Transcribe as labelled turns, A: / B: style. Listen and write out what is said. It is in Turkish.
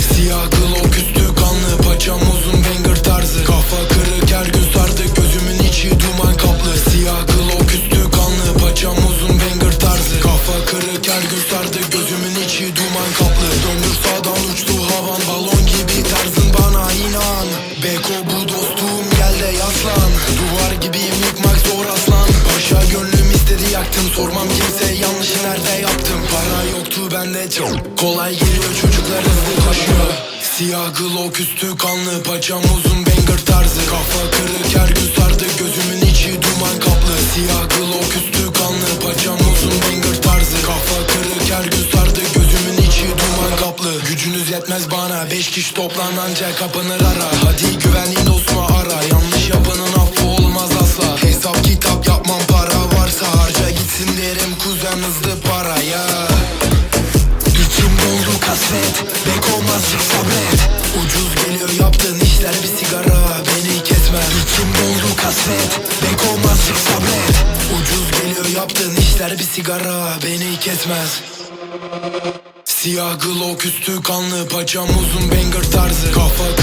A: Siyah glock üstü kanlı Paçam uzun dostum gel de yaslan. Duvar gibiyim yıkmak zor aslan. Paşa gönlüm istedi yaktım. Sormam kimse yanlışı nerede yaptım? Para yoktu bende çok Kolay geliyor. Çocuklar hızlı koşuyor. Siyah glock üstü kanlı. Paçam uzun banger tarzı. Kafa kırık her gün sardı. Gözümün içi duman kaplı. Siyah glock üstü kanlı. Paçam uzun banger tarzı. Kafa kırık her gün sardı. Gözümün içi duman kaplı. Gücünüz yetmez bana. Beş kişi toplan ancak kapanır ara. Hadi güvenliğin hızlı paraya. İçim doldu kasvet Bek olmazcık sabret Ucuz geliyor yaptığın işler bir sigara Beni kesmez İçim doldu kasvet Bek olmazcık sabret Ucuz geliyor yaptığın işler bir sigara Beni kesmez. Siyah glock üstü kanlı Paçam uzun banger tarzı. Kafa